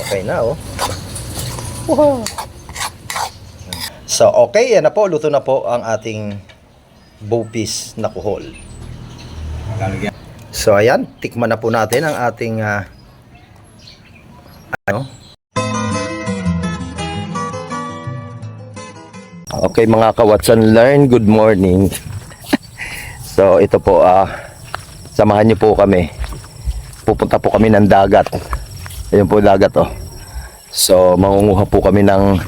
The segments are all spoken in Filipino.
Okay na, oh. So, okay, yan na po. Luto na po ang ating bupis na kuhol. So, ayan. Tikman na po natin ang ating ah, ano? Okay, mga ka-Watson Learn, good morning. so, ito po, ah, samahan niyo po kami. Pupunta po kami ng dagat. Ayun po dagat, oh. So, mangunguha po kami ng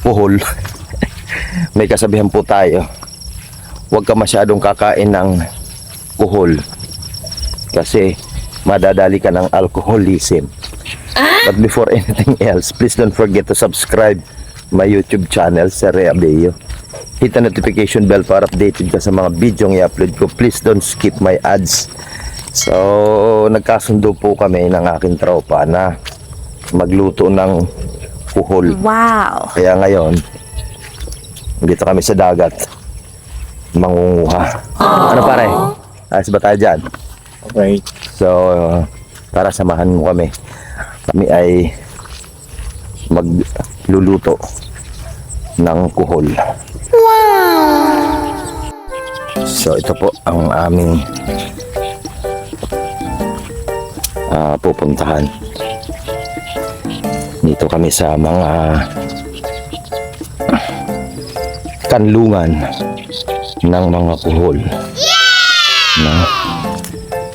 puhol. May kasabihan po tayo. Huwag ka masyadong kakain ng kuhol. Kasi madadali ka ng alcoholism. But before anything else, please don't forget to subscribe my YouTube channel, Sir Rea Abello. Hit the notification bell para updated ka sa mga video i-upload ko. Please don't skip my ads. So, nagkasundo po kami ng aking tropa na magluto ng kuhol. Wow. Kaya ngayon, dito kami sa dagat. Mangunguha. Ano pare? Ayos ba tayo dyan? Okay. So, tara samahan mo kami. Kami ay magluluto ng kuhol. So, ito po ang aming ah, pupuntahan. Dito kami sa mga kanlungan ng mga kuhol. No?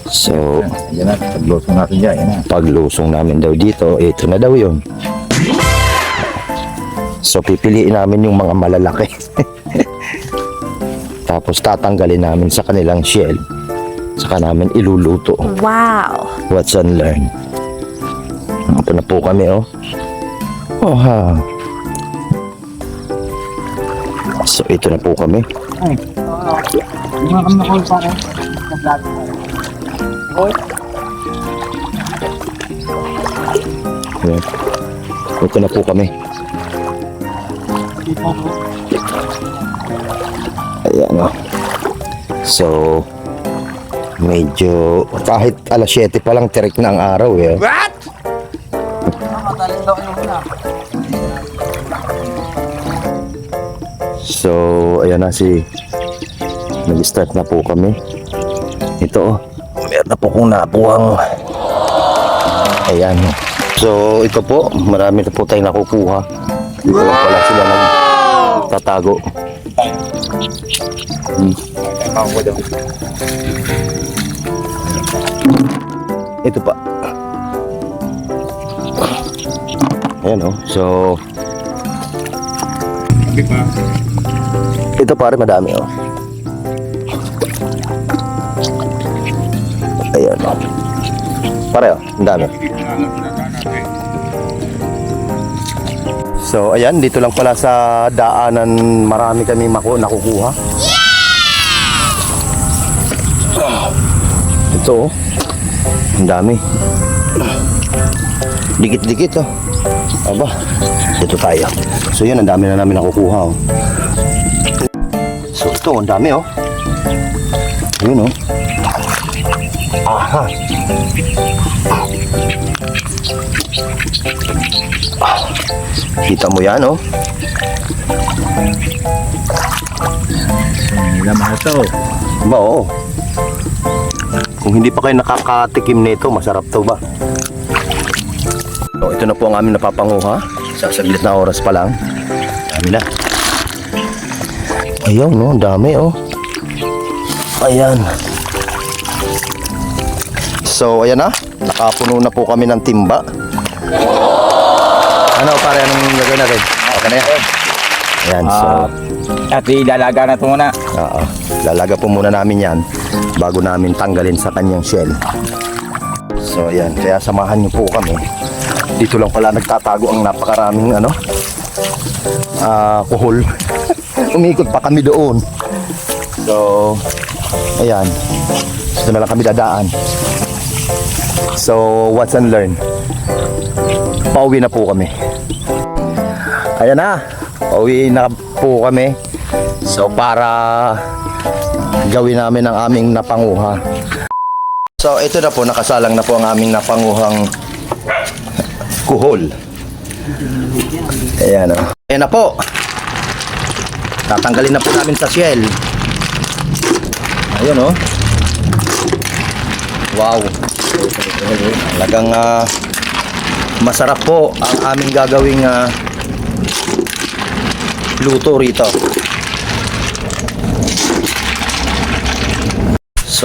So, Yan na. Pagluto natin dyan. Yan na. paglusong namin daw dito, ito na daw yun. So pipiliin namin yung mga malalaki. Tapos tatanggalin namin sa kanilang shell. Saka namin iluluto. Wow. Watch and learn. Ito na po kami oh. Oh ha. So ito na po kami. Mga kami na pa rin. Ayan. Ito na po kami. Ayan oh. So, medyo kahit alas 7 pa lang tirik na ang araw eh. So, ayan na si nag-start na po kami. Ito oh. Meron na po kong napuhang Ayan. So, ito po, marami na po tayong nakukuha. Dito lang pala sila nagtatago. Ako ko daw. Ito pa. Ayan o. So, Hindi pa. ito pare madami o. Ayan o. Pare o, dami. So, ayan, dito lang pala sa daanan marami kami maku nakukuha. Ito oh. Ang dami. Dikit-dikit oh. Aba, dito tayo. So yun, ang dami na namin nakukuha oh. So ito, ang dami oh. Yun oh. Aha. Ah, Kita mo yan oh. Hindi na mahal to. Ba, oo. Kung hindi pa kayo nakakatikim nito, masarap to ba? So, ito na po ang aming napapanguha. Sa saglit na oras pa lang. Dami na. Ayaw, no? Dami, oh. Ayan. So, ayan na. Nakapuno na po kami ng timba. Ano, pare? Anong gagawin natin? Okay na yan. Ayan, so... Ah, at ilalaga na ito muna. Oo. Lalaga po muna namin yan bago namin tanggalin sa kanyang shell. So ayan, kaya samahan niyo po kami. Dito lang pala nagtatago ang napakaraming ano, ah kuhol. Umikot pa kami doon. So, ayan. Dito na lang kami dadaan. So, watch and learn. Pauwi na po kami. Ayan na. Pauwi na po kami. So para gawin namin ang aming napanguha. So ito na po, nakasalang na po ang aming napanguhang kuhol. Ayan o. Ayan na po. Tatanggalin na po namin sa shell. Ayan o. Wow. Talagang ah, masarap po ang aming gagawing ah, luto rito.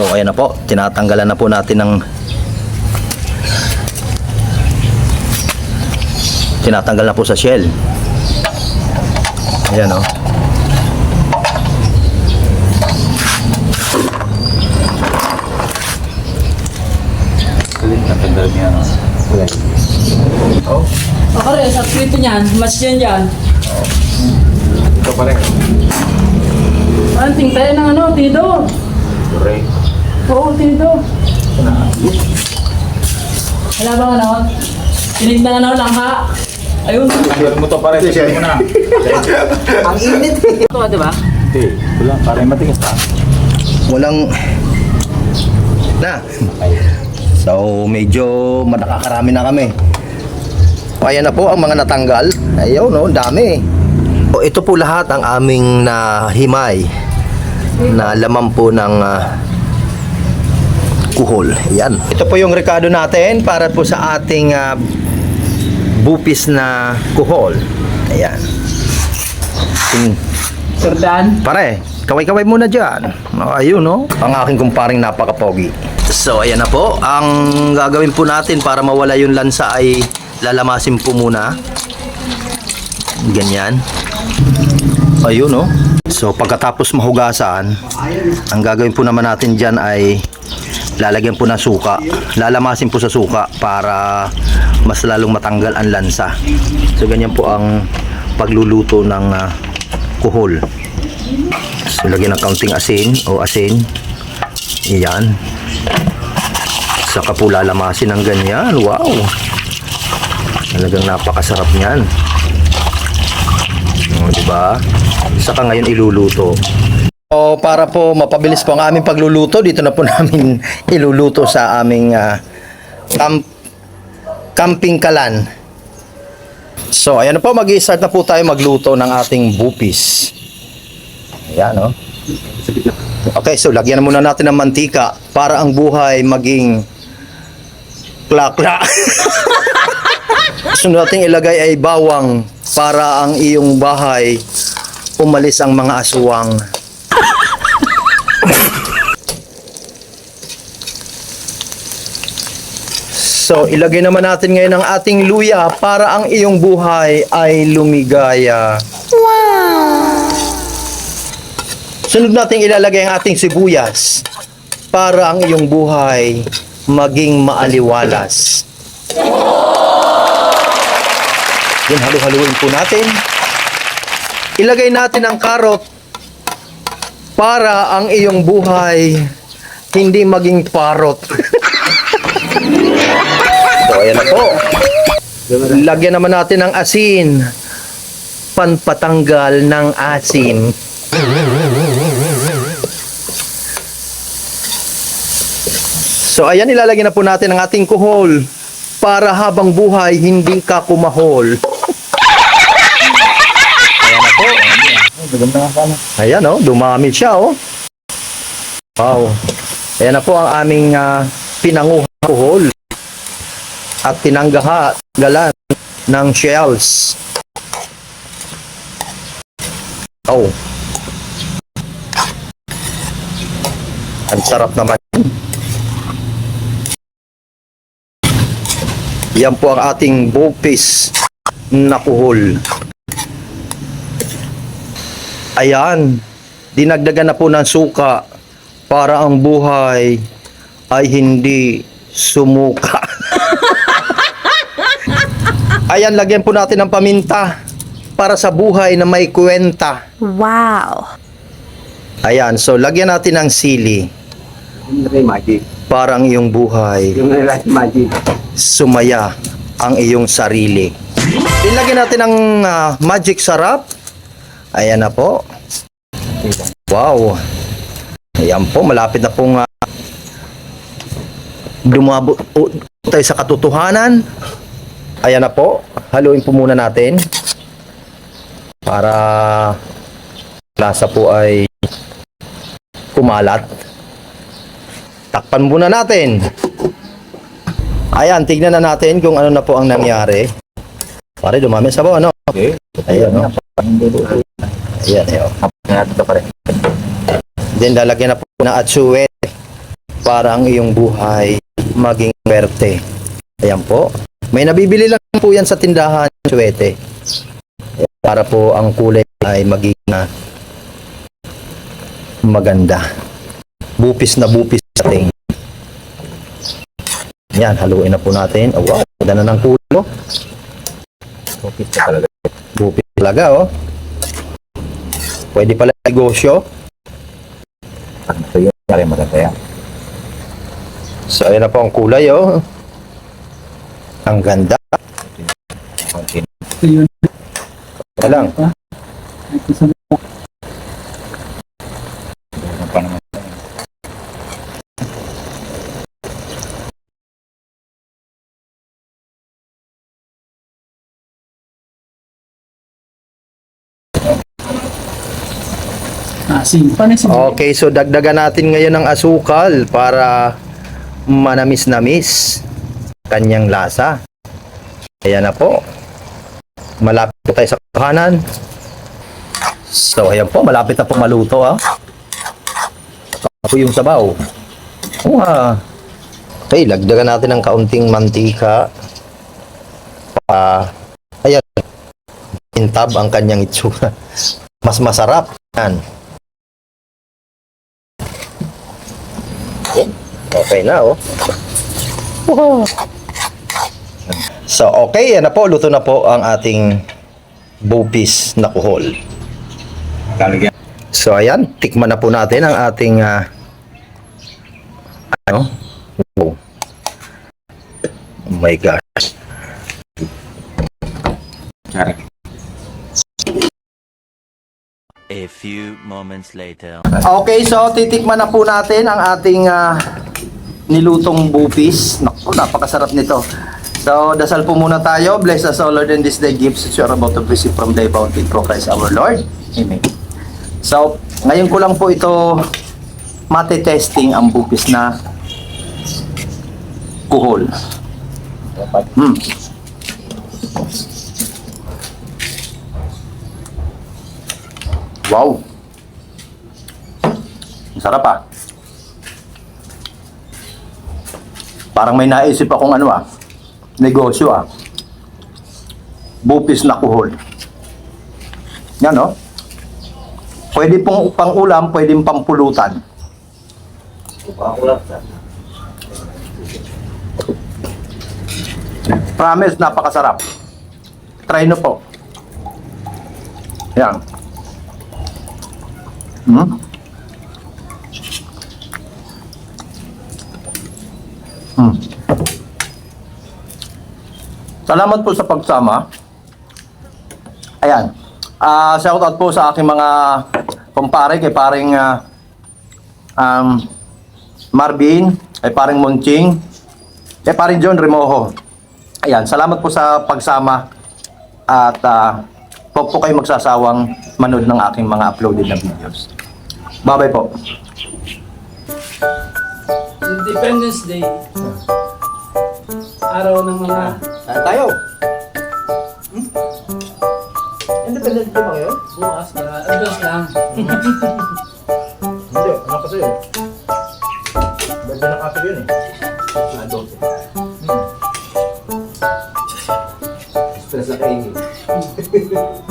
So ayan na po, tinatanggalan na po natin ng tinatanggal na po sa shell. Ayan o. Natanggal niya, no? Ako rin, sa prito niyan, mas yan dyan. Ito pa rin. Anting tayo ng ano, Tido. Correct. Oo, Tido. Wala bang ano? Tinig na ano, langka. Ayun. Tanggal mo to pa rin. Siya mo na. Ang init. Ito, di ba? Hindi. Wala. Parang matigas pa. Walang na. So medyo madakakarami na kami. Ayan na po ang mga natanggal. Ayaw no, dami. O, ito po lahat ang aming nahimay na laman po ng ah, kuhol. Yan. Ito po yung rekado natin para po sa ating ah, bupis na kuhol. Ayan. Ting- Jordan. Pare, kaway-kaway muna dyan. Oh, ayun, no? Ang aking kumparing napaka-pogi. So, ayan na po. Ang gagawin po natin para mawala yung lansa ay lalamasin po muna. Ganyan. Ayun, no? So, pagkatapos mahugasan, ang gagawin po naman natin dyan ay lalagyan po ng suka. Lalamasin po sa suka para mas lalong matanggal ang lansa. So, ganyan po ang pagluluto ng ah, kuhol. So, lagyan ng kaunting asin o asin. Iyan. Saka po lalamasin ng ganyan. Wow! Talagang napakasarap niyan. O, di ba? Saka ngayon iluluto. O, para po mapabilis po ang aming pagluluto, dito na po namin iluluto sa aming ah, camp, camping kalan. So, ayan po, mag-i-start na po tayo magluto ng ating bupis. Ayan, no? Okay, so lagyan na muna natin ng mantika para ang buhay maging klakla. Sunod natin ilagay ay bawang para ang iyong bahay umalis ang mga aswang. So, ilagay naman natin ngayon ang ating luya para ang iyong buhay ay lumigaya. Sunod natin ilalagay ang ating sibuyas para ang iyong buhay maging maaliwalas. Then halu-haluin po natin. Ilagay natin ang karot para ang iyong buhay hindi maging parot. ayan na po. Lagyan naman natin ng asin. Panpatanggal ng asin. So ayan ilalagay na po natin ang ating kuhol para habang buhay hindi ka kumahol. Ayan na po. Ayan oh, dumami siya oh. Wow. Ayan na po ang aming uh, pinanguhang kuhol at tinanggaha galan ng shells. Oh. Ang sarap naman. Yan po ang ating bupis na kuhol. Ayan. Dinagdagan na po ng suka para ang buhay ay hindi sumuka. Ayan, lagyan po natin ng paminta para sa buhay na may kwenta. Wow. Ayan, so lagyan natin ng sili Yung magic. para ang iyong buhay sumaya ang iyong sarili. Ilagyan natin ng ah, magic sarap. Ayan na po. Wow. Ayan po, malapit na pong uh, dumabo o- tayo sa katotohanan. Ayan na po. Haluin po muna natin. Para lasa po ay kumalat. Takpan muna natin. Ayan, tignan na natin kung ano na po ang nangyari. Pare, dumami sabaw, ano? Okay. Ayan, no? Ayan, ayan. Ito pare. Then, lalagyan na po ng atsuet para ang iyong buhay maging werte. Ayan po. May nabibili lang po yan sa tindahan, atsuete. Para po ang kulay ay maging ah, maganda. Bupis na bupis sa ting. Yan, haluin na po natin. Oh, wow, ganda na ng kulo. Okay ka talaga. Bupis talaga, oh. Pwede pala negosyo. Ito yun. Pare maganda yan. So, ayan na po ang kulay, oh. Ang ganda. Yun. Ito lang. Asin. Sa Okay, so dagdagan natin ngayon ng asukal para manamis-namis kanyang lasa. Ayan na po. Malapit po tayo sa kahanan. So, ayan po, malapit na po maluto ah. Ako yung sabaw. Wow. Okay, lagdagan natin ng kaunting mantika. Pa, ayan. Intab ang kanyang itsura. Mas masarap. Yan. Okay na, oh. So, okay. Yan na po. Luto na po ang ating bupis na kuhol. So, ayan. Tikman na po natin ang ating ah, ano? Oh. oh my gosh. A few moments later. Okay, so titikman na po natin ang ating ah, nilutong bupis. Naku, napakasarap nito. So, dasal po muna tayo. Bless us, O Lord, in this day gifts that you are about to receive from thy bounty through Christ our Lord. Amen. So, ngayon ko lang po ito mate-testing ang bupis na kuhol. Hmm. Wow. Sarap ah. Parang may naisip akong ano ah, negosyo ah. Bupis na kuhol. Yan no? Pwede pong pang ulam, pwede pang pulutan. Promise, napakasarap. Try nyo po. Yan. Hmm. Salamat po sa pagsama. Ayan. Ah, shout out po sa aking mga kumpare kay paring ah, um, Marvin, kay paring Monching, kay paring John Remojo. Ayan, salamat po sa pagsama at ah, huwag po kayo magsasawang manood ng aking mga uploaded na videos. Bye-bye po. Independence Day. Araw ng mga... Saan tayo? Hmm? Independent Day ba ngayon? Bukas na. Advance lang. Hindi, ano kasi yun? Ng ate ko yun eh. Ah, 12. Hmm. Stress na kainin.